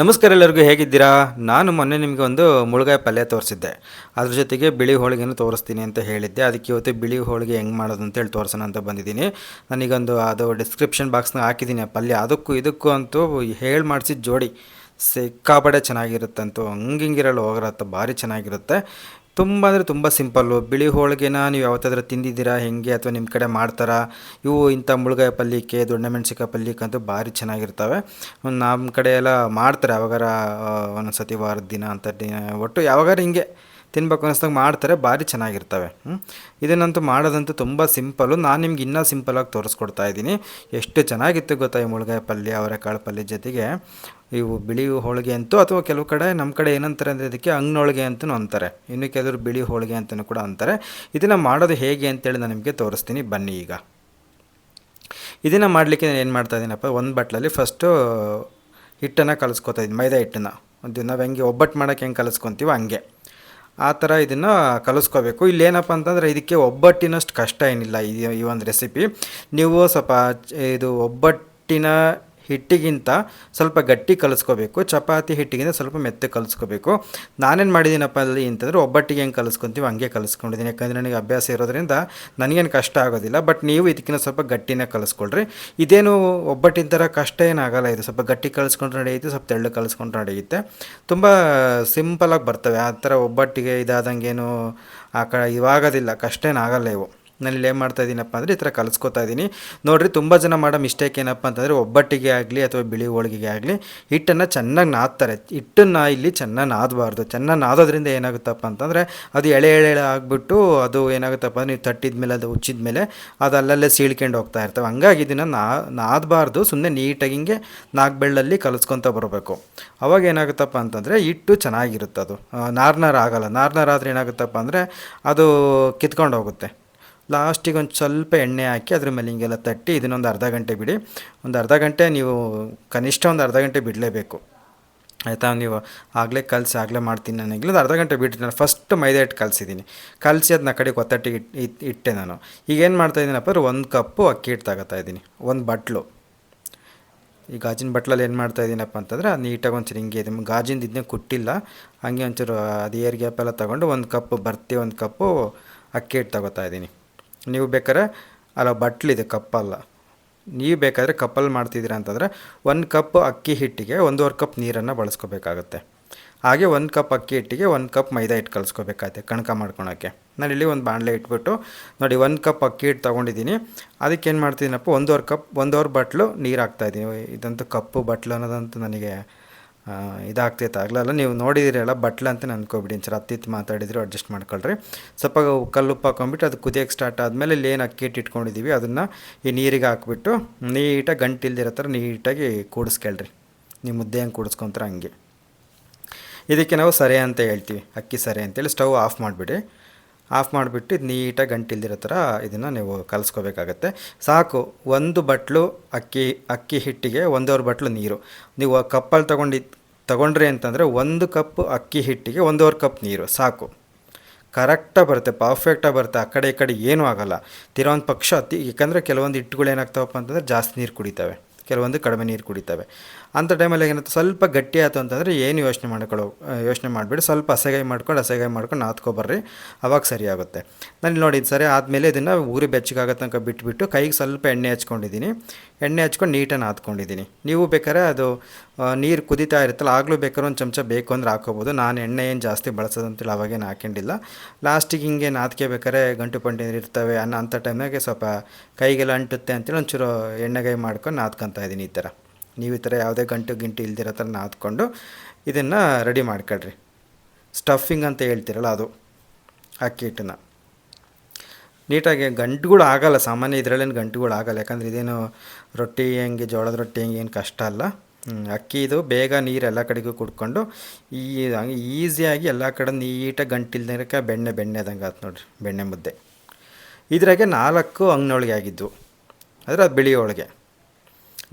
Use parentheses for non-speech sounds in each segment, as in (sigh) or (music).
ನಮಸ್ಕಾರ ಎಲ್ಲರಿಗೂ ಹೇಗಿದ್ದೀರಾ? ನಾನು ಮೊನ್ನೆ ನಿಮಗೆ ಒಂದು ಮುಳುಗಾಯಿ ಪಲ್ಯ ತೋರಿಸಿದ್ದೆ. ಅದ್ರ ಜೊತೆಗೆ ಬಿಳಿ ಹೋಳಿಗೆನೂ ತೋರಿಸ್ತೀನಿ ಅಂತ ಹೇಳಿದ್ದೆ. ಅದಕ್ಕೆ ಇವತ್ತು ಬಿಳಿ ಹೋಳಿಗೆ ಹೆಂಗೆ ಮಾಡೋದು ಅಂತ ಹೇಳಿ ತೋರಿಸೋಣ ಅಂತ ಬಂದಿದ್ದೀನಿ. ನನಗೊಂದು ಅದು ಡಿಸ್ಕ್ರಿಪ್ಷನ್ ಬಾಕ್ಸ್ನ ಹಾಕಿದ್ದೀನಿ ಆ ಪಲ್ಯ. ಅದಕ್ಕೂ ಇದಕ್ಕೂ ಅಂತೂ ಹೇಳಿ ಮಾಡಿಸಿದ ಜೋಡಿ. ಸಿಕ್ಕಾಪಡೆ ಚೆನ್ನಾಗಿರುತ್ತಂತೂ. ಹಂಗಿಂಗಿರಲ್ಲ ಹೋಗಿರತ್ತೆ ಭಾರಿ ಚೆನ್ನಾಗಿರುತ್ತೆ. ತುಂಬ ಅಂದರೆ ತುಂಬ ಸಿಂಪಲ್ಲು ಬಿಳಿ ಹೋಳಿಗೆನ ನೀವು ಯಾವತ್ತಾದ್ರೂ ತಿಂದಿದ್ದೀರಾ? ಹೆಂಗೆ? ಅಥವಾ ನಿಮ್ಮ ಕಡೆ ಮಾಡ್ತಾರಾ? ಇವು ಇಂಥ ಮುಳುಗಾಯಿ ಪಲ್ಯಕ್ಕೆ, ದೊಣ್ಣೆ ಮೆಣಸಿಕಾಯಿ ಪಲ್ಯಕ್ಕಂತೂ ಭಾರಿ ಚೆನ್ನಾಗಿರ್ತವೆ. ನಮ್ಮ ಕಡೆ ಎಲ್ಲ ಮಾಡ್ತಾರೆ. ಯಾವಾಗಾರ ಒಂದೊಂದು ಸತಿ ವಾರದ ದಿನ ಅಂತ, ದಿನ ಒಟ್ಟು ಯಾವಾಗಾರ ಹಿಂಗೆ. ತಿನ್ಬೇಕು ಅನ್ನಿಸ್ದಾಗ ಮಾಡ್ತಾರೆ, ಭಾರಿ ಚೆನ್ನಾಗಿರ್ತವೆ. ಇದನ್ನಂತೂ ಮಾಡೋದಂತೂ ತುಂಬ ಸಿಂಪಲ್ಲು ನಾನು ನಿಮ್ಗೆ ಇನ್ನೂ ಸಿಂಪಲಾಗಿ ತೋರಿಸ್ಕೊಡ್ತಾ ಇದ್ದೀನಿ. ಎಷ್ಟು ಚೆನ್ನಾಗಿತ್ತು ಗೊತ್ತಾ ಈ ಮುಳುಗಾಯಿ ಪಲ್ಯ ಅವರೆಕಾಳು ಪಲ್ಯ ಜೊತೆಗೆ? ಇವು ಬಿಳಿ ಹೋಳಿಗೆ ಅಂತೂ, ಅಥವಾ ಕೆಲವು ಕಡೆ ನಮ್ಮ ಕಡೆ ಏನಂತಾರೆ ಅಂದರೆ ಇದಕ್ಕೆ ಅಂಗ್ನೊಳಗೆ ಅಂತಲೂ ಅಂತಾರೆ. ಇನ್ನು ಕೆಲವರು ಬಿಳಿ ಹೋಳಿಗೆ ಅಂತಲೂ ಕೂಡ ಅಂತಾರೆ. ಇದನ್ನು ಮಾಡೋದು ಹೇಗೆ ಅಂತೇಳಿ ನಾನು ನಿಮಗೆ ತೋರಿಸ್ತೀನಿ. ಬನ್ನಿ ಈಗ. ಇದನ್ನು ಮಾಡಲಿಕ್ಕೆ ನಾನು ಏನು ಮಾಡ್ತಾ ಇದ್ದೀನಪ್ಪ? ಒಂದು ಬಟ್ಲಲ್ಲಿ ಫಸ್ಟು ಹಿಟ್ಟನ್ನು ಕಲಿಸ್ಕೊತಾ ಇದ್ದೀನಿ, ಮೈದಾ ಹಿಟ್ಟನ್ನು. ಒಂದು ನಾವು ಹೆಂಗೆ ಒಬ್ಬಟ್ಟು ಮಾಡೋಕ್ಕೆ ಹೆಂಗೆ ಕಲಿಸ್ಕೊತೀವೋ ಹಂಗೆ. ಆ ಥರ ಇದನ್ನು ಕಲಿಸ್ಕೋಬೇಕು. ಇಲ್ಲೇನಪ್ಪ ಅಂತಂದರೆ ಇದಕ್ಕೆ ಒಬ್ಬಟ್ಟಿನಷ್ಟು ಕಷ್ಟ ಏನಿಲ್ಲ ಈ ಒಂದು ರೆಸಿಪಿ ನೀವು ಸ್ವಲ್ಪ ಇದು ಒಬ್ಬಟ್ಟಿನ ಹಿಟ್ಟಿಗಿಂತ ಸ್ವಲ್ಪ ಗಟ್ಟಿ ಕಲಿಸ್ಕೋಬೇಕು. ಚಪಾತಿ ಹಿಟ್ಟಿಗಿಂತ ಸ್ವಲ್ಪ ಮೆತ್ತಗೆ ಕಲಿಸ್ಕೋಬೇಕು. ನಾನೇನು ಮಾಡಿದ್ದೀನಪ್ಪ ಅಲ್ಲಿ ಅಂತಂದರೆ ಒಬ್ಬಟ್ಟಿಗೆ ಹೆಂಗೆ ಕಲಿಸ್ಕೊತೀವಿ ಹಂಗೆ ಕಲಿಸ್ಕೊಂಡಿದ್ದೀನಿ. ಯಾಕಂದರೆ ನನಗೆ ಅಭ್ಯಾಸ ಇರೋದ್ರಿಂದ ನನಗೇನು ಕಷ್ಟ ಆಗೋದಿಲ್ಲ. ಬಟ್ ನೀವು ಇದಕ್ಕಿಂತ ಸ್ವಲ್ಪ ಗಟ್ಟಿನೇ ಕಲಿಸ್ಕೊಳ್ರಿ. ಇದೇನು ಒಬ್ಬಟ್ಟಿನ ಥರ ಕಷ್ಟ ಏನಾಗಲ್ಲ. ಇದು ಸ್ವಲ್ಪ ಗಟ್ಟಿ ಕಲಿಸ್ಕೊಂಡ್ರೆ ನಡೆಯುತ್ತೆ, ಸ್ವಲ್ಪ ತೆಳ್ಳು ಕಲಿಸ್ಕೊಂಡ್ರೆ ನಡೆಯುತ್ತೆ. ತುಂಬ ಸಿಂಪಲಾಗಿ ಬರ್ತವೆ. ಆ ಥರ ಒಬ್ಬಟ್ಟಿಗೆ ಇದಾದಂಗೇನು ಆ ಕ ಇವಾಗೋದಿಲ್ಲ. ಕಷ್ಟ ಏನಾಗಲ್ಲ ಇವು. ನಾನು ಏನು ಮಾಡ್ತಾ ಇದ್ದೀನಪ್ಪ ಅಂದರೆ ಈ ಥರ ಕಲಿಸ್ಕೊತಾ ಇದ್ದೀನಿ ನೋಡಿರಿ, ತುಂಬ ಜನ ಮಾಡೋ ಮಿಸ್ಟೇಕ್ ಏನಪ್ಪ ಅಂತಂದರೆ ಒಬ್ಬಟ್ಟಿಗೆ ಆಗಲಿ ಅಥವಾ ಬಿಳಿ ಹೋಳಿಗೆಗೆ ಆಗಲಿ, ಹಿಟ್ಟನ್ನು ಚೆನ್ನಾಗಿ ನಾದ್ತಾರೆ. ಹಿಟ್ಟನ್ನು ಇಲ್ಲಿ ಚೆನ್ನಾಗಿ ನಾದಬಾರ್ದು. ಚೆನ್ನಾಗಿ ನಾದೋದ್ರಿಂದ ಏನಾಗುತ್ತಪ್ಪ ಅಂತಂದರೆ ಅದು ಎಳೆ ಎಳೆ ಎಳೆ ಆಗಿಬಿಟ್ಟು ಅದು ಏನಾಗುತ್ತಪ್ಪ ಅಂದರೆ ನೀವು ತಟ್ಟಿದ ಮೇಲೆ, ಅದು ಉಚ್ಚಿದ ಮೇಲೆ ಅದು ಅಲ್ಲಲ್ಲೇ ಸೀಳ್ಕೊಂಡು ಹೋಗ್ತಾ ಇರ್ತವೆ. ಹಂಗಾಗಿ ಇದನ್ನು ನಾ, ನಾದಬಾರ್ದು. ಸುಮ್ಮನೆ ನೀಟಾಗಿ ಹಿಂಗೆ ನಾಲ್ಕು ಬೆಳ್ಳಲ್ಲಿ ಕಲಿಸ್ಕೊತ ಬರಬೇಕು. ಅವಾಗ ಏನಾಗುತ್ತಪ್ಪ ಅಂತಂದರೆ ಹಿಟ್ಟು ಚೆನ್ನಾಗಿರುತ್ತೆ ಅದು ನಾರ್ನರ್ ಆಗೋಲ್ಲ. ನಾರ್ನರ್ ಆದರೆ ಏನಾಗುತ್ತಪ್ಪ ಅಂದರೆ ಅದು ಕಿತ್ಕೊಂಡು ಹೋಗುತ್ತೆ. ಲಾಸ್ಟಿಗೆ ಒಂದು ಸ್ವಲ್ಪ ಎಣ್ಣೆ ಹಾಕಿ ಅದ್ರ ಮೇಲೆ ಹಿಂಗೆಲ್ಲ ತಟ್ಟಿ ಇದನ್ನೊಂದು ಅರ್ಧ ಗಂಟೆ ಬಿಡಿ. ಒಂದು ಅರ್ಧ ಗಂಟೆ ನೀವು ಕನಿಷ್ಠ ಒಂದು ಅರ್ಧ ಗಂಟೆ ಬಿಡಲೇಬೇಕು. ಆಯಿತಾ? ನೀವು ಆಗಲೇ ಕಲಸಿ, ಆಗಲೇ ಮಾಡ್ತೀನಿ ನಾನು ಒಂದು ಅರ್ಧ ಗಂಟೆ ಬಿಟ್ಟು ನಾನು ಫಸ್ಟ್ ಮೈದಾ ಹಿಟ್ಟು ಕಲಿಸಿದ್ದೀನಿ. ಕಲಸಿ ಅದನ್ನ ಕಡೆಗೆ ಒತ್ತಟ್ಟಿಗೆ ಇಟ್ಟು ಇಟ್- ಇಟ್ಟೆ ನಾನು. ಈಗ ಏನು ಮಾಡ್ತಾಯಿದ್ದೀನಪ್ಪ ಅಂದ್ರೆ ಒಂದು ಕಪ್ಪು ಅಕ್ಕಿ ಹಿಟ್ಟು ತಗೋತಾ ಇದ್ದೀನಿ. ಒಂದು ಬಟ್ಲು. ಈ ಗಾಜಿನ ಬಟ್ಲಲ್ಲಿ ಏನು ಮಾಡ್ತಾ ಇದ್ದೀನಪ್ಪ ಅಂತಂದ್ರೆ ನೀಟಾಗಿ ಒಂಚೂರು ಹಿಂಗೆ ಇದೆ. ಗಾಜಿಂದ ಇದನ್ನೇ ಕುಟ್ಟಿಲ್ಲ. ಹಂಗೆ ಒಂಚೂರು ಅದು ಏರ್ ಗ್ಯಾಪ್ ಎಲ್ಲ ತೊಗೊಂಡು ಒಂದು ಕಪ್ ಬರ್ತಿ ಒಂದು ಕಪ್ಪು ಅಕ್ಕಿ ಹಿಟ್ಟು ತಗೋತಾ ಇದ್ದೀನಿ. ನೀವು ಬೇಕಾದ್ರೆ, ಅಲ್ಲ ಬಟ್ಲಿದೆ ಕಪ್ಪಲ್ಲ. ನೀವು ಬೇಕಾದರೆ ಕಪ್ಪಲ್ಲಿ ಮಾಡ್ತಿದ್ದೀರಾ ಅಂತಂದರೆ, ಒಂದು ಕಪ್ ಅಕ್ಕಿ ಹಿಟ್ಟಿಗೆ ಒಂದೂವರೆ ಕಪ್ ನೀರನ್ನು ಬಳಸ್ಕೋಬೇಕಾಗತ್ತೆ. ಹಾಗೆ ಒಂದು ಕಪ್ ಅಕ್ಕಿ ಹಿಟ್ಟಿಗೆ ಒಂದು ಕಪ್ ಮೈದಾ ಹಿಟ್ಟು ಕಲಿಸ್ಕೋಬೇಕಾಗತ್ತೆ ಕಣಕ ಮಾಡ್ಕೊಳಕ್ಕೆ. ಇಲ್ಲಿ ಒಂದು ಬಾಣಲೆ ಇಟ್ಬಿಟ್ಟು, ನೋಡಿ, ಒಂದು ಕಪ್ ಅಕ್ಕಿ ಹಿಟ್ಟು ತೊಗೊಂಡಿದ್ದೀನಿ. ಅದಕ್ಕೆ ಏನು ಮಾಡ್ತಿದ್ದೀನಪ್ಪ, ಒಂದೂವರೆ ಕಪ್, ಒಂದೂವರೆ ಬಟ್ಲು ನೀರು ಹಾಕ್ತಾಯಿದ್ದೀನಿ ಇದಂತೂ ಕಪ್ಪು ಬಟ್ಲು ಅನ್ನೋದಂತೂ ನನಗೆ ಇದಾಗ್ತೈತೆ ಆಗಲಲ್ಲ ನೀವು ನೋಡಿದಿರಲ್ಲ ಬಟ್ಲ ಅಂತ ಅನ್ಕೋಬಿಡಿ ಒಂಚೂರು ಹತ್ತಿತ್ತು ಮಾತಾಡಿದ್ರು ಅಡ್ಜಸ್ಟ್ ಮಾಡ್ಕೊಳ್ರಿ. ಸ್ವಲ್ಪ ಕಲ್ಲುಪ್ಪು ಹಾಕೊಂಡ್ಬಿಟ್ಟು ಅದು ಕುದಿಯೋಕ್ಕೆ ಸ್ಟಾರ್ಟ್ ಆದಮೇಲೆ ಇಲ್ಲಿ ಏನು ಅಕ್ಕಿ ಇಟ್ಕೊಂಡಿದ್ದೀವಿ ಅದನ್ನು ಈ ನೀರಿಗೆ ಹಾಕ್ಬಿಟ್ಟು ನೀಟಾಗಿ ಗಂಟಿಲ್ದಿರೋ ಥರ ನೀಟಾಗಿ ಕೂಡಿಸ್ಕೊಳ್ರಿ. ನೀವು ಮುದ್ದೆ ಹಂಗೆ ಕೂಡಿಸ್ಕೊಂತಾರೆ ಹಂಗೆ. ಇದಕ್ಕೆ ನಾವು ಸರಿ ಅಂತ ಹೇಳ್ತೀವಿ, ಅಕ್ಕಿ ಸರಿ ಅಂತೇಳಿ ಸ್ಟವ್ ಆಫ್ ಮಾಡಿಬಿಡಿ. ಆಫ್ ಮಾಡಿಬಿಟ್ಟು ಇದು ನೀಟಾಗಿ ಗಂಟಿಲ್ದಿರೋ ಥರ ಇದನ್ನು ನೀವು ಕಲಿಸ್ಕೋಬೇಕಾಗತ್ತೆ. ಸಾಕು, ಒಂದು ಬಟ್ಲು ಅಕ್ಕಿ ಅಕ್ಕಿ ಹಿಟ್ಟಿಗೆ ಒಂದೂವರೆ ಬಟ್ಲು ನೀರು. ನೀವು ಕಪ್ಪಲ್ಲಿ ತೊಗೊಂಡಿ, ತೊಗೊಂಡ್ರಿ ಅಂತಂದರೆ ಒಂದು ಕಪ್ ಅಕ್ಕಿ ಹಿಟ್ಟಿಗೆ ಒಂದೂವರೆ ಕಪ್ ನೀರು, ಸಾಕು. ಕರೆಕ್ಟಾಗಿ ಬರುತ್ತೆ, ಪರ್ಫೆಕ್ಟಾಗಿ ಬರುತ್ತೆ, ಆ ಕಡೆ ಈ ಕಡೆ ಏನೂ ಆಗೋಲ್ಲ. ತಿರೋ ಒಂದು ಪಕ್ಷ ಅತಿ ಯಾಕಂದರೆ ಕೆಲವೊಂದು ಹಿಟ್ಟುಗಳು ಏನಾಗ್ತಾವಪ್ಪ ಅಂತಂದರೆ ಜಾಸ್ತಿ ನೀರು ಕುಡಿತವೆ. ಕೆಲವೊಂದು ಕಡಿಮೆ ನೀರು ಕುಡಿತವೆ. ಅಂಥ ಟೈಮಲ್ಲಿ ಏನಂತ ಸ್ವಲ್ಪ ಗಟ್ಟಿ ಆಯಿತು ಅಂತಂದರೆ ಏನು ಯೋಚನೆ ಮಾಡ್ಕೊಳ್ಳೋ, ಯೋಚನೆ ಮಾಡಿಬಿಡಿ. ಸ್ವಲ್ಪ ಹಸೆಗಾಯಿ ಮಾಡ್ಕೊಂಡು ಹಸೆಗಾಯಿ ಮಾಡ್ಕೊಂಡು ನಾದ್ಕೊಬರ್ರಿ ಅವಾಗ ಸರಿಯಾಗುತ್ತೆ ನಾನು ನೋಡಿ, ಇದು ಸರಿ ಆದಮೇಲೆ ಇದನ್ನು ಊರಿ ಬೆಚ್ಚಗಾಗೋ ತನಕ ಬಿಟ್ಬಿಟ್ಟು ಕೈಗೆ ಸ್ವಲ್ಪ ಎಣ್ಣೆ ಹಚ್ಕೊಂಡಿದ್ದೀನಿ. ಎಣ್ಣೆ ಹಚ್ಕೊಂಡು ನೀಟನ್ನು ಹಾತ್ಕೊಂಡಿದ್ದೀನಿ ನೀವು ಬೇಕಾದ್ರೆ ಅದು ನೀರು ಕುದಿತಾ ಇರುತ್ತಲ್ಲ, ಆಗಲೂ ಬೇಕಾದ್ರೆ ಒಂದು ಚಮಚ ಬೇಕು ಅಂದ್ರೆ ಹಾಕೋಬೋದು ನಾನು ಎಣ್ಣೆ ಏನು ಜಾಸ್ತಿ ಬಳಸೋದಂತೇಳಿ ಅವಾಗೇನು ಹಾಕೊಂಡಿಲ್ಲ ಲಾಸ್ಟಿಗೆ ಹಿಂಗೆ ನಾದ್ಕೋಬೇಕಾದ್ರೆ ಗಂಟು ಪಂಟಿನ ಇರ್ತವೆ ಅನ್ನೋ ಅಂಥ ಟೈಮ್ನಾಗೆ ಸ್ವಲ್ಪ ಕೈಗೆಲ್ಲ ಅಂಟುತ್ತೆ ಅಂತೇಳಿ ಒಂಚೂರು ಎಣ್ಣೆಗಾಯಿ ಮಾಡ್ಕೊಂಡು ನಾದ್ಕೊತಾ ಇದ್ದೀನಿ ಈ ಥರ. ನೀವು ಈ ಥರ ಯಾವುದೇ ಗಂಟು ಗಿಂಟು ಇಲ್ದಿರೋ ಥರ ನಾದ್ಕೊಂಡು ಇದನ್ನು ರೆಡಿ ಮಾಡ್ಕೊಳ್ರಿ. ಸ್ಟಫಿಂಗ್ ಅಂತ ಹೇಳ್ತಿರಲ್ಲ ಅದು ಅಕ್ಕಿ ಹಿಟ್ಟನ್ನ ನೀಟಾಗಿ ಗಂಟುಗಳು ಆಗಲ್ಲ, ಸಾಮಾನ್ಯ ಇದರಲ್ಲೇನು ಗಂಟುಗಳು ಆಗಲ್ಲ. ಯಾಕಂದರೆ ಇದೇನು ರೊಟ್ಟಿ ಹೆಂಗೆ, ಜೋಳದ ರೊಟ್ಟಿ ಹೆಂಗೆ, ಏನು ಕಷ್ಟ ಅಲ್ಲ. ಅಕ್ಕಿ ಇದು ಬೇಗ ನೀರು ಎಲ್ಲ ಕಡೆಗೂ ಕುಡ್ಕೊಂಡು ಈ ಹಂಗೆ ಈಸಿಯಾಗಿ ಎಲ್ಲ ಕಡೆ ನೀಟಾಗಿ ಗಂಟಿಲ್ದಕ್ಕೆ ಬೆಣ್ಣೆ ಬೆಣ್ಣೆ ಆದಂಗೆ ಆಯ್ತು ನೋಡಿರಿ, ಬೆಣ್ಣೆ ಮುದ್ದೆ. ಇದ್ರಾಗೆ ನಾಲ್ಕು ಅಂಗ್ನೊಳಗೆ ಆಗಿದ್ದು. ಅಂದರೆ ಅದು ಬಿಳಿ ಹೋಳಿಗೆ.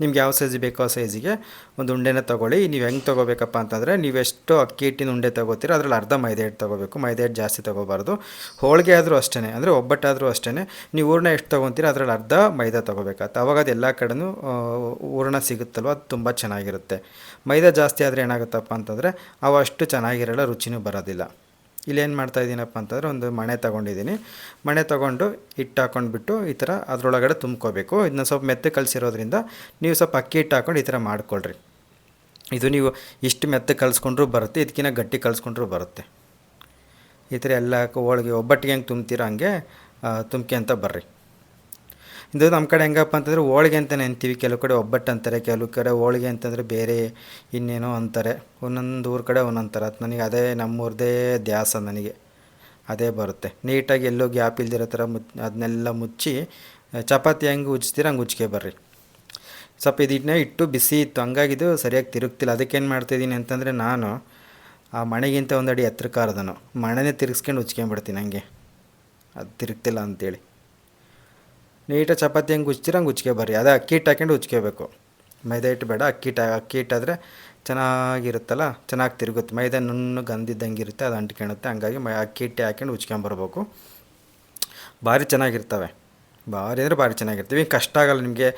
ನಿಮ್ಗೆ ಯಾವ ಸೈಜ್ ಬೇಕೋ ಆ ಸೈಜಿಗೆ ಒಂದು ಉಂಡೆನ ತೊಗೊಳ್ಳಿ. ನೀವು ಹೆಂಗೆ ತೊಗೋಬೇಕಪ್ಪ ಅಂತಂದರೆ ನೀವೆಷ್ಟು ಅಕ್ಕಿ ಹಿಟ್ಟಿನ ಉಂಡೆ ತೊಗೋತೀರೋ ಅದರಲ್ಲಿ ಅರ್ಧ ಮೈದಾ ಹಿಟ್ಟು ತೊಗೋಬೇಕು. ಮೈದಾ ಹಿಟ್ಟು ಜಾಸ್ತಿ ತೊಗೋಬಾರ್ದು. ಹೋಳಿಗೆ ಆದರೂ ಅಷ್ಟೇ ಅಂದರೆ ಒಬ್ಬಟ್ಟಾದರೂ ಅಷ್ಟೇ ನೀವು ಹೂರಣ ಎಷ್ಟು ತೊಗೊತೀರೋ ಅದರಲ್ಲಿ ಅರ್ಧ ಮೈದಾ ತೊಗೋಬೇಕಾಗತ್ತೆ. ಅವಾಗ ಅದು ಎಲ್ಲ ಕಡೆನೂ ಹೂರಣ ಸಿಗುತ್ತಲ್ವ? ಅದು ತುಂಬ ಚೆನ್ನಾಗಿರುತ್ತೆ. ಮೈದಾ ಜಾಸ್ತಿ ಆದರೆ ಏನಾಗುತ್ತಪ್ಪ ಅಂತಂದರೆ ಅವು ಅಷ್ಟು ಚೆನ್ನಾಗಿರಲ್ಲ, ರುಚಿನೂ ಬರೋದಿಲ್ಲ. ಇಲ್ಲೇನು ಮಾಡ್ತಾ ಇದ್ದೀನಪ್ಪ ಅಂತಂದರೆ ಒಂದು ಮಣೆ ತೊಗೊಂಡಿದ್ದೀನಿ. ಮಣೆ ತೊಗೊಂಡು ಹಿಟ್ಟು ಹಾಕೊಂಡ್ಬಿಟ್ಟು ಈ ಥರ ಅದರೊಳಗಡೆ ತುಂಬ್ಕೋಬೇಕು. ಇದನ್ನ ಸ್ವಲ್ಪ ಮೆತ್ತೆ ಕಲಸಿರೋದ್ರಿಂದ ನೀವು ಸ್ವಲ್ಪ ಅಕ್ಕಿ ಹಿಟ್ಟು ಹಾಕೊಂಡು ಈ ಥರ ಮಾಡ್ಕೊಳ್ರಿ. ಇದು ನೀವು ಇಷ್ಟು ಮೆತ್ತೆ ಕಲಿಸ್ಕೊಂಡ್ರೂ ಬರುತ್ತೆ, ಇದಕ್ಕಿಂತ ಗಟ್ಟಿ ಕಲಿಸ್ಕೊಂಡ್ರೂ ಬರುತ್ತೆ. ಈ ಥರ ಎಲ್ಲ ಹೋಳಿಗೆ ಒಬ್ಬಟ್ಟಿಗೆ ಹೆಂಗೆ ತುಂಬ್ತೀರ ಹಂಗೆ ತುಂಬ್ಕೆ ಅಂತ ಬರ್ರಿ. ಇದು ನಮ್ಮ ಕಡೆ ಹೆಂಗಪ್ಪ ಅಂತಂದರೆ ಹೋಳಿಗೆ ಅಂತಲೇ ಅಂತೀವಿ ಕೆಲವು ಕಡೆ ಒಬ್ಬಟ್ಟು ಅಂತಾರೆ, ಕೆಲವು ಕಡೆ ಹೋಳಿಗೆ ಅಂತಂದರೆ ಬೇರೆ ಇನ್ನೇನೋ ಅಂತಾರೆ. ಒಂದೊಂದು ಊರ ಕಡೆ ಒಂದೊಂದು ಥರ. ನನಗೆ ಅದೇ ನಮ್ಮೂರದೇ ದ್ಯಾಸ ನನಗೆ. ಅದೇ ಬರುತ್ತೆ. ನೀಟಾಗಿ ಎಲ್ಲೋ ಗ್ಯಾಪ್ ಇಲ್ದಿರೋ ಥರ ಮುಚ್, ಅದನ್ನೆಲ್ಲ ಮುಚ್ಚಿ, ಚಪಾತಿ ಹೆಂಗೆ ಉಜ್ತೀರ ಹಂಗೆ ಉಜ್ಕೆ ಬರ್ರಿ. ಸ್ವಲ್ಪ ಇದನ್ನ ಇಟ್ಟು ಬಿಸಿ ಇತ್ತು. ಹಂಗಾಗಿದು ಸರಿಯಾಗಿ ತಿರುಗ್ತಿಲ್ಲ. ಅದಕ್ಕೇನು ಮಾಡ್ತಿದ್ದೀನಿ ಅಂತಂದರೆ ನಾನು ಆ ಮಣೆಗಿಂತ ಒಂದು ಅಡಿ ಎತ್ತರಕಾರದನು ಮಣೆನೇ ತಿರುಗಿಸ್ಕೊಂಡು ಉಚ್ಕೊಂಡ್ಬಿಡ್ತೀನಿ ಹಂಗೆ. ಅದು ತಿರುಗ್ತಿಲ್ಲ ಅಂತೇಳಿ. ನೀಟಾಗಿ ಚಪಾತಿ ಹೆಂಗೆ ಉಚ್ತೀರ ಹಂಗೆ ಉಚ್ಕೆ ಬರ್ರಿ ಅದೇ ಅಕ್ಕಿ ಹಿಟ್ಟು ಹಾಕೊಂಡು ಉಚ್ಕೋಬೇಕು ಮೈದಾ ಹಿಟ್ಟು ಬೇಡ, ಅಕ್ಕಿ ಹಿಟ್ಟು ಅಕ್ಕಿ ಹಿಟ್ಟಾದರೆ ಚೆನ್ನಾಗಿರುತ್ತಲ್ಲ, ಚೆನ್ನಾಗಿ ತಿರುಗುತ್ತೆ. ಮೈದಾ ನುಣ್ಣಗೆ ಗಂದಿದ್ದಂಗೆ ಇರುತ್ತೆ, ಅದು ಅಂಟ್ಕೊಳುತ್ತೆ ಹಂಗಾಗಿ ಮೈ, ಅಕ್ಕಿ ಹಿಟ್ಟು ಹಾಕ್ಕೊಂಡು ಉಚ್ಕೊಂಬರ್ಬೇಕು ಭಾರಿ ಚೆನ್ನಾಗಿರ್ತವೆ. ಭಾರಿ ಅಂದರೆ ಭಾರಿ ಚೆನ್ನಾಗಿರ್ತೀವಿ. ಕಷ್ಟ ಆಗಲ್ಲ ನಿಮಗೆ.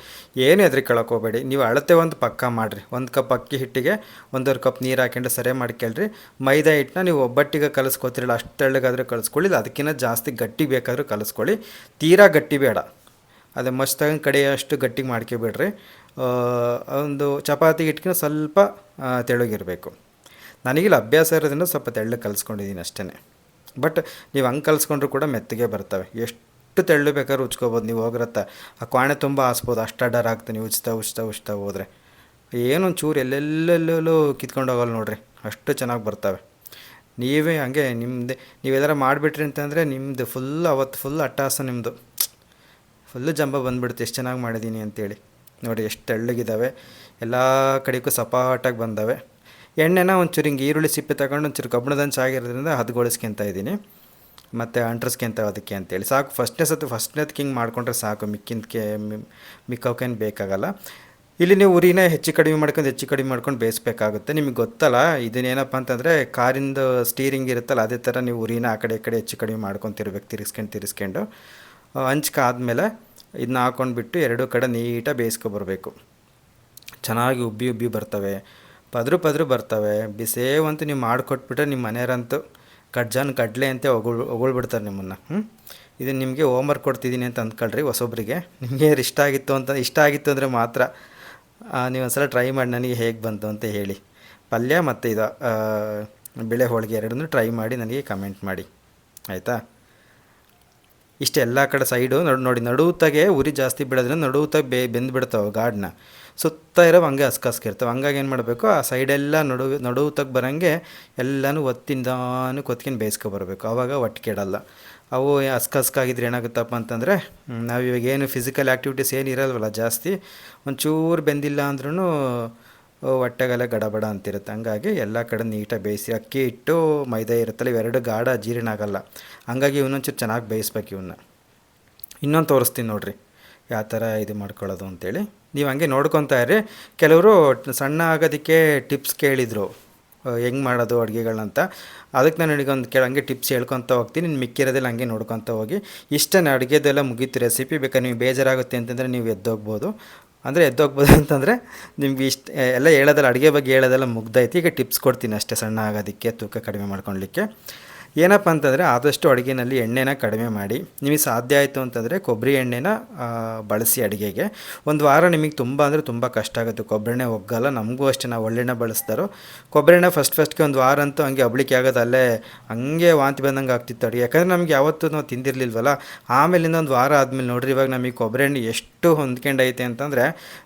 ಏನು ಹೆದ್ರಿಕೊಳ್ಳೋಕೆ ಹೋಗಬೇಡಿ. ನೀವು ಅಳತೆ ಒಂದು ಪಕ್ಕ ಮಾಡಿರಿ. ಒಂದು ಕಪ್ ಅಕ್ಕಿ ಹಿಟ್ಟಿಗೆ ಒಂದೂವರೆ ಕಪ್ ನೀರು ಹಾಕೊಂಡು ಸರಿ ಮಾಡ್ಕೊಳ್ರಿ ಮೈದಾ ಹಿಟ್ಟನ್ನ ನೀವು ಒಬ್ಬಟ್ಟಿಗೆ ಕಲಿಸ್ಕೊತಿರಲ್ಲ ಅಷ್ಟು ತೆಳ್ಳಗಾದರೂ ಕಲಿಸ್ಕೊಳ್ಳಿ ಅದಕ್ಕಿಂತ ಜಾಸ್ತಿ ಗಟ್ಟಿ ಬೇಕಾದರೂ ಕಲಿಸ್ಕೊಳ್ಳಿ. ತೀರಾ ಗಟ್ಟಿ ಬೇಡ. ಅದೇ ಮಸ್ತಾಗಿ ಕಡೆಯಷ್ಟು ಗಟ್ಟಿಗೆ ಮಾಡ್ಕೊಬೇಡ್ರಿ. ಒಂದು ಚಪಾತಿ ಇಟ್ಕೊಂಡು ಸ್ವಲ್ಪ ತೆಳುಗಿರಬೇಕು. ನನಗಿಲ್ಲ ಅಭ್ಯಾಸ ಇರೋದ್ರಿಂದ ಸ್ವಲ್ಪ ತೆಳ್ಳಗೆ ಕಲಿಸ್ಕೊಂಡಿದ್ದೀನಿ ಅಷ್ಟೇ ಬಟ್ ನೀವು ಹಂಗೆ ಕಲಿಸ್ಕೊಂಡ್ರು ಕೂಡ ಮೆತ್ತಗೆ ಬರ್ತವೆ. ಎಷ್ಟು ತೆಳ್ಳು ಬೇಕಾದ್ರೂ ಉಚ್ಕೋಬೋದು ನೀವು ಹೋಗಿರತ್ತ, ಆ ಕ್ವಾಣೆ ತುಂಬ ಹಾಸ್ಬೋದು. ಅಷ್ಟು ಡರ್ ಆಗ್ತಾನೆ ಉಚ್ತಾ ಉಚ್ತಾ ಉಚ್ತಾ ಹೋದರೆ. ಏನೊಂದು ಚೂರು ಎಲ್ಲೆಲ್ಲೆಲ್ಲೂ ಕಿತ್ಕೊಂಡು ಹೋಗಲ್ಲ ನೋಡ್ರಿ. ಅಷ್ಟು ಚೆನ್ನಾಗಿ ಬರ್ತವೆ. ನೀವೇ ಹಂಗೆ ನಿಮ್ಮದೇ ನೀವೆಲ್ಲರ ಮಾಡಿಬಿಟ್ರಿ ಅಂತಂದರೆ ನಿಮ್ಮದು ಫುಲ್ ಅವತ್ತು ಫುಲ್ ಅಟ್ಟಾಸ ನಿಮ್ಮದು ಫುಲ್ಲು ಜಂಬ ಬಂದ್ಬಿಡುತ್ತೆ, ಎಷ್ಟು ಚೆನ್ನಾಗಿ ಮಾಡಿದ್ದೀನಿ ಅಂತೇಳಿ. ನೋಡಿ, ಎಷ್ಟು ತೆಳ್ಳಗಿದ್ದಾವೆ ಎಲ್ಲ ಕಡೆಗೂ ಸಪಾಟಾಗಿ ಬಂದಾವೆ. ಎಣ್ಣೆನ ಒಂಚೂರು ಹಿಂಗೆ ಈರುಳ್ಳಿ ಸಿಪ್ಪೆ ತಗೊಂಡು ಒಂಚೂರು ಕಬ್ಬಣದ ಹಂಚು ಆಗಿರೋದ್ರಿಂದ ಹದ್ಗೊಳಿಸ್ಕೊಂತ ಇದ್ದೀನಿ ಮತ್ತು ಅಂಟ್ರಸ್ಕೊಂತ ಅದಕ್ಕೆ ಅಂತೇಳಿ. ಸಾಕು, ಫಸ್ಟ್ನೇ ಸತಿ ಫಸ್ಟ್ನೇದಕ್ಕೆ ಹಿಂಗೆ ಮಾಡಿಕೊಂಡ್ರೆ ಸಾಕು ಮಿಕ್ಕಿಂದಕ್ಕೆ ಮಿಕ್ಕೋಕೇನು ಬೇಕಾಗಲ್ಲ. ಇಲ್ಲಿ ನೀವು ಉರಿನ ಹೆಚ್ಚು ಕಡಿಮೆ ಮಾಡ್ಕೊಂಡು, ಹೆಚ್ಚು ಕಡಿಮೆ ಮಾಡ್ಕೊಂಡು ಬೇಯಿಸ್ಬೇಕಾಗುತ್ತೆ. ನಿಮಗೆ ಗೊತ್ತಲ್ಲ, ಇದನ್ನೇನಪ್ಪ ಅಂತಂದರೆ ಕಾರಿಂದು ಸ್ಟೀರಿಂಗ್ ಇರುತ್ತಲ್ಲ, ಅದೇ ಥರ ನೀವು ಉರಿನ ಆ ಕಡೆ, ಈ ಕಡೆ ಹೆಚ್ಚು ಕಡಿಮೆ ಮಾಡ್ಕೊತಿರ್ಬೇಕು ತಿರ್ಸ್ಕೊಂಡು ತಿರ್ಸ್ಕೊಂಡು ಹಂಚ್ಕಾದ್ಮೇಲೆ ಇದನ್ನ ಹಾಕೊಂಡ್ಬಿಟ್ಟು ಎರಡೂ ಕಡೆ ನೀಟಾಗಿ ಬೇಯಿಸ್ಕೊಬರ್ಬೇಕು ಚೆನ್ನಾಗಿ ಉಬ್ಬಿ ಉಬ್ಬಿ ಬರ್ತವೆ. ಪದರು ಪದರು ಬರ್ತವೆ. ಬಿಸೇವಂತೂ ನೀವು ಮಾಡಿಕೊಟ್ಬಿಟ್ರೆ ನಿಮ್ಮ ಮನೆಯವರಂತೂ ಕಡ್ಜಾನ್ ಕಡಲೆ ಅಂತ ಹೊಗಳ್ ಹೊಗಳ್ಬಿಡ್ತಾರೆ ನಿಮ್ಮನ್ನು. ಹ್ಞೂ ಇದು ನಿಮಗೆ ಹೋಮ್ ವರ್ಕ್ ಕೊಡ್ತಿದ್ದೀನಿ ಅಂತ ಅಂದ್ಕೊಳ್ರಿ ಹೊಸೊಬ್ರಿಗೆ. ನಿಮಗೆ ಇಷ್ಟ ಆಗಿತ್ತು ಅಂತ, ಇಷ್ಟ ಆಗಿತ್ತು ಅಂದರೆ ಮಾತ್ರ ನೀವು ಒಂದ್ಸಲ ಟ್ರೈ ಮಾಡಿ ನನಗೆ ಹೇಗೆ ಬಂತು ಅಂತ ಹೇಳಿ. ಪಲ್ಯ ಮತ್ತು ಇದು ಬೇಳೆ ಹೋಳಿಗೆ ಎರಡನ್ನೂ ಟ್ರೈ ಮಾಡಿ ನನಗೆ ಕಮೆಂಟ್ ಮಾಡಿ. ಆಯಿತಾ? ಇಷ್ಟು ಎಲ್ಲ ಕಡೆ ಸೈಡು ನೋಡಿ ನೋಡಿ ನಡುತ್ತಾಗೆ ಉರಿ ಜಾಸ್ತಿ ಬಿಡೋದ್ರಿಂದ ನಡುತ್ತಾಗ ಬೇ ಬೆಂದ್ಬಿಡ್ತಾವೆ ಗಾಡ್ನ. ಸುತ್ತ ಇರೋ ಹಂಗೆ ಹಸ್ಕಸ್ಕಿರ್ತವೆ ಹಂಗಾಗಿ ಏನು ಮಾಡಬೇಕು? ಆ ಸೈಡೆಲ್ಲ ನಡು ನಡುತ್ತಾಗ ಬರೋಂಗೆ ಎಲ್ಲನೂ ಒತ್ತಿಂದಾನು ಕೊತ್ಕೊಂಡು ಬೇಯಿಸ್ಕೊಬರ್ಬೇಕು ಆವಾಗ ಒಟ್ಟು ಕೆಡಲ್ಲ. ಅವು ಹಸ್ಕಸ್ಕಾಗಿದ್ರೆ ಏನಾಗುತ್ತಪ್ಪ ಅಂತಂದರೆ ನಾವು ಇವಾಗ ಏನು ಫಿಸಿಕಲ್ ಆ್ಯಕ್ಟಿವಿಟೀಸ್ ಏನು ಇರಲ್ವಲ್ಲ ಜಾಸ್ತಿ, ಒಂಚೂರು ಬೆಂದಿಲ್ಲ ಅಂದ್ರೂ ಹೊಟ್ಟೆಗೆಲ್ಲ ಗಡಬಡ ಅಂತಿರುತ್ತೆ. ಹಂಗಾಗಿ ಎಲ್ಲ ಕಡೆ ನೀಟಾಗಿ ಬೇಯಿಸಿ, ಅಕ್ಕಿ ಇಟ್ಟು ಮೈದಾ ಇರುತ್ತಲ್ಲ, ಇವೆರಡು ಗಾಢ ಜೀರ್ಣ ಆಗಲ್ಲ. ಹಂಗಾಗಿ ಇವನೊಂಚೂರು ಚೆನ್ನಾಗಿ ಬೇಯಿಸ್ಬೇಕು ಇವನ್ನ ಇನ್ನೊಂದು ತೋರಿಸ್ತೀನಿ ನೋಡಿರಿ, ಯಾವ ಥರ ಇದು ಮಾಡ್ಕೊಳ್ಳೋದು ಅಂತೇಳಿ. ನೀವು ಹಂಗೆ ನೋಡ್ಕೊತಾ ಇರ್ರಿ. ಕೆಲವರು ಸಣ್ಣ ಆಗೋದಕ್ಕೆ ಟಿಪ್ಸ್ ಕೇಳಿದರು. ಹೆಂಗೆ ಮಾಡೋದು ಅಡುಗೆಗಳಂತ ಅದಕ್ಕೆ ನಾನು ನನಗೊಂದು ಕೇಳ, ಹಂಗೆ ಟಿಪ್ಸ್ ಹೇಳ್ಕೊತ ಹೋಗ್ತೀನಿ. ನಿನ್ನ ಮಿಕ್ಕಿರೋದೆಲ್ಲ ಹಂಗೆ ನೋಡ್ಕೊತ ಹೋಗಿ. ಇಷ್ಟೇ ಅಡುಗೆದೆಲ್ಲ ಮುಗೀತು, ರೆಸಿಪಿ ಬೇಕಾದ್ರೆ ನೀವು ಬೇಜಾರಾಗುತ್ತೆ ಅಂತಂದರೆ ನೀವು ಎದ್ದೋಗ್ಬೋದು. ಅಂದರೆ ಎದ್ದೋಗ್ಬೋದು (laughs) ಅಂತಂದರೆ ನಿಮ್ಗೆ ಇಷ್ಟು ಎಲ್ಲ ಹೇಳೋದಲ್ಲ, ಅಡುಗೆ ಬಗ್ಗೆ ಹೇಳೋದೆಲ್ಲ ಮುಗ್ದೈತಿ. ಈಗ ಟಿಪ್ಸ್ ಕೊಡ್ತೀನಿ ಅಷ್ಟೇ, ಸಣ್ಣ ಆಗೋದಕ್ಕೆ, ತೂಕ ಕಡಿಮೆ ಮಾಡ್ಕೊಳ್ಲಿಕ್ಕೆ. ಏನಪ್ಪ ಅಂತಂದರೆ ಆದಷ್ಟು ಅಡುಗೆನಲ್ಲಿ ಎಣ್ಣೆನ ಕಡಿಮೆ ಮಾಡಿ. ನಿಮಗೆ ಸಾಧ್ಯ ಆಯಿತು ಅಂತಂದರೆ ಕೊಬ್ಬರಿ ಎಣ್ಣೆನ ಬಳಸಿ ಅಡುಗೆಗೆ. ಒಂದು ವಾರ ನಿಮಗೆ ತುಂಬ ಅಂದರೆ ತುಂಬ ಕಷ್ಟ ಆಗುತ್ತೆ. ಕೊಬ್ಬರಿ ಎಣ್ಣೆ ಒಗ್ಗಲ್ಲ, ನಮಗೂ ಅಷ್ಟೇ, ನಾವು ಒಳ್ಳೆಣ್ಣೆ ಬಳಸ್ತಾರೋ. ಕೊಬ್ಬರಿ ಎಣ್ಣೆ ಫಸ್ಟ್ ಫಸ್ಟ್ಗೆ ಒಂದು ವಾರ ಅಂತೂ ಹಂಗೆ ಅಬ್ಳಿಕೆ ಆಗೋದು ಅಲ್ಲೇ, ಹಂಗೆ ವಾಂತಿ ಬಂದಂಗೆ ಆಗ್ತಿತ್ತು ಅಡುಗೆ. ಯಾಕಂದರೆ ನಮ್ಗೆ ಯಾವತ್ತೂ ನಾವು ತಿಂದಿರಲಿಲ್ವಲ್ಲ, ಆಮೇಲಿಂದ ಒಂದು ವಾರ ಆದಮೇಲೆ ನೋಡ್ರಿ, ಇವಾಗ ನಮಗೆ ಕೊಬ್ಬರಿ ಎಣ್ಣೆ ಎಷ್ಟು ಹೊಂದ್ಕೊಂಡೈತೆ ಅಂತಂದರೆ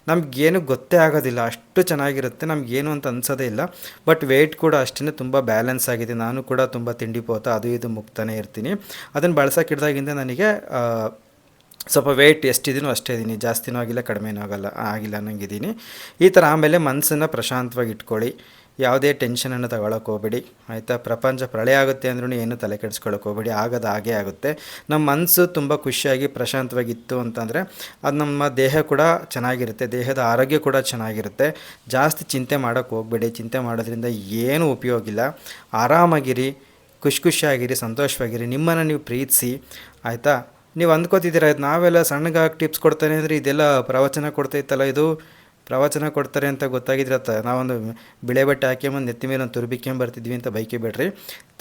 ನಮಗೇನು ಗೊತ್ತೇ ಆಗೋದಿಲ್ಲ, ಅಷ್ಟು ಚೆನ್ನಾಗಿರುತ್ತೆ, ನಮಗೇನು ಅಂತ ಅನ್ಸೋದೇ ಇಲ್ಲ. ಬಟ್ ವೆಯ್ಟ್ ಕೂಡ ಅಷ್ಟೇ ತುಂಬ ಬ್ಯಾಲೆನ್ಸ್ ಆಗಿದೆ. ನಾನು ಕೂಡ ತುಂಬ ತಿಂಡಿ ಪೋತ, ಅದು ಇದು ಮುಗ್ತಾನೆ ಇರ್ತೀನಿ. ಅದನ್ನು ಬಳಸೋಕೆ ಹಿಡ್ದಾಗಿಂದ ನನಗೆ ಸ್ವಲ್ಪ ವೆಯ್ಟ್ ಎಷ್ಟಿದ್ದೀನೋ ಅಷ್ಟೇ ಇದ್ದೀನಿ ಜಾಸ್ತಿನೂ ಆಗಿಲ್ಲ, ಕಡಿಮೆನೂ ಆಗಲ್ಲ, ಆಗಿಲ್ಲ ಅನ್ನಂಗಿದ್ದೀನಿ ಈ ಥರ ಆಮೇಲೆ ಮನಸ್ಸನ್ನು ಪ್ರಶಾಂತವಾಗಿ ಇಟ್ಕೊಳ್ಳಿ. ಯಾವುದೇ ಟೆನ್ಷನನ್ನು ತಗೊಳಕ್ಕೆ ಹೋಗಬೇಡಿ. ಆಯಿತಾ? ಪ್ರಪಂಚ ಪ್ರಳಯ ಆಗುತ್ತೆ ಅಂದ್ರೂ ಏನು ತಲೆ ಕೆಡಿಸ್ಕೊಳ್ಳೋಕೆ ಹೋಗ್ಬೇಡಿ. ಆಗದ ಹಾಗೆ ಆಗುತ್ತೆ. ನಮ್ಮ ಮನಸ್ಸು ತುಂಬ ಖುಷಿಯಾಗಿ ಪ್ರಶಾಂತವಾಗಿತ್ತು ಅಂತಂದರೆ ಅದು ನಮ್ಮ ದೇಹ ಕೂಡ ಚೆನ್ನಾಗಿರುತ್ತೆ. ದೇಹದ ಆರೋಗ್ಯ ಕೂಡ ಚೆನ್ನಾಗಿರುತ್ತೆ. ಜಾಸ್ತಿ ಚಿಂತೆ ಮಾಡೋಕ್ಕೆ ಹೋಗ್ಬೇಡಿ. ಚಿಂತೆ ಮಾಡೋದ್ರಿಂದ ಏನೂ ಉಪಯೋಗ ಇಲ್ಲ ಆರಾಮಾಗಿರಿ, ಖುಷಿ ಖುಷಿಯಾಗಿರಿ, ಸಂತೋಷವಾಗಿರಿ. ನಿಮ್ಮನ್ನು ನೀವು ಪ್ರೀತಿಸಿ, ಆಯಿತಾ? ನೀವು ಅಂದ್ಕೋತಿದ್ದೀರ, ನಾವೆಲ್ಲ ಸಣ್ಣಗಾಗಿ ಟಿಪ್ಸ್ ಕೊಡ್ತಾನೆ ಅಂದರೆ ಇದೆಲ್ಲ ಪ್ರವಚನ ಕೊಡ್ತೈತಲ್ಲ ಇದು? ಪ್ರವಚನ ಕೊಡ್ತಾರೆ ಅಂತ ಗೊತ್ತಾಗಿದ್ರೆ ನಾವೊಂದು ಬಿಳೆ ಬಟ್ಟೆ ಹಾಕ್ಯಂಬಂದು ನೆತ್ತಿ ಮೇಲೆ ಒಂದು ತುರ್ಬಿಕ್ಕೊಂಡ್ ಬರ್ತಿದ್ವಿ ಅಂತ ಬೈಕೆ ಬೇಡ್ರಿ.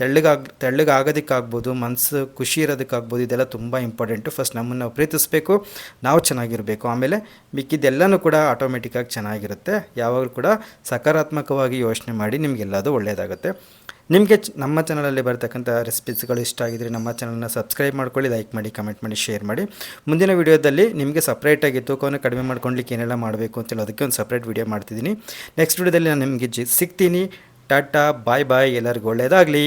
ತೆಳ್ಳಗಾಗ, ತೆಳ್ಳಗಾಗೋದಕ್ಕಾಗ್ಬೋದು ಮನಸ್ಸು ಖುಷಿ ಇರೋದಕ್ಕಾಗ್ಬೋದು, ಇದೆಲ್ಲ ತುಂಬ ಇಂಪಾರ್ಟೆಂಟು ಫಸ್ಟ್ ನಮ್ಮನ್ನು ನಾವು ಪ್ರೀತಿಸ್ಬೇಕು, ನಾವು ಚೆನ್ನಾಗಿರಬೇಕು. ಆಮೇಲೆ ಮಿಕ್ಕಿದ್ದೆಲ್ಲನೂ ಕೂಡ ಆಟೋಮೆಟಿಕ್ಕಾಗಿ ಚೆನ್ನಾಗಿರುತ್ತೆ. ಯಾವಾಗಲೂ ಕೂಡ ಸಕಾರಾತ್ಮಕವಾಗಿ ಯೋಚನೆ ಮಾಡಿ ನಿಮಗೆಲ್ಲದೂ ಒಳ್ಳೆಯದಾಗುತ್ತೆ ನಿಮಗೆ ನಮ್ಮ ಚಾನಲಲ್ಲಿ ಬರ್ತಕ್ಕಂಥ ರೆಸಿಪೀಸ್ಗಳು ಇಷ್ಟ ಆಗಿದ್ರೆ ನಮ್ಮ ಚಾನಲ್ನ ಸಬ್ಸ್ಕ್ರೈಬ್ ಮಾಡ್ಕೊಳ್ಳಿ ಲೈಕ್ ಮಾಡಿ ಕಮೆಂಟ್ ಮಾಡಿ ಶೇರ್ ಮಾಡಿ. ಮುಂದಿನ ವೀಡಿಯೋದಲ್ಲಿ ನಿಮಗೆ ಸಪ್ರೇಟಾಗಿ ತೂಕವನ್ನು ಕಡಿಮೆ ಮಾಡ್ಕೊಳ್ಲಿಕ್ಕೆ ಏನೆಲ್ಲ ಮಾಡಬೇಕು ಅಂತೇಳಿ ಅದಕ್ಕೆ ಒಂದು ಸಪ್ರೇಟ್ ವಿಡಿಯೋ ಮಾಡ್ತಿದ್ದೀನಿ. ನೆಕ್ಸ್ಟ್ ವೀಡಿಯೋದಲ್ಲಿ ನಾನು ನಿಮಗೆ ಜಿ ಸಿಗ್ತೀನಿ. ಟಾಟಾ ಬಾಯ್ ಬಾಯ್ ಎಲ್ಲರಿಗೂ ಒಳ್ಳೆಯದಾಗಲಿ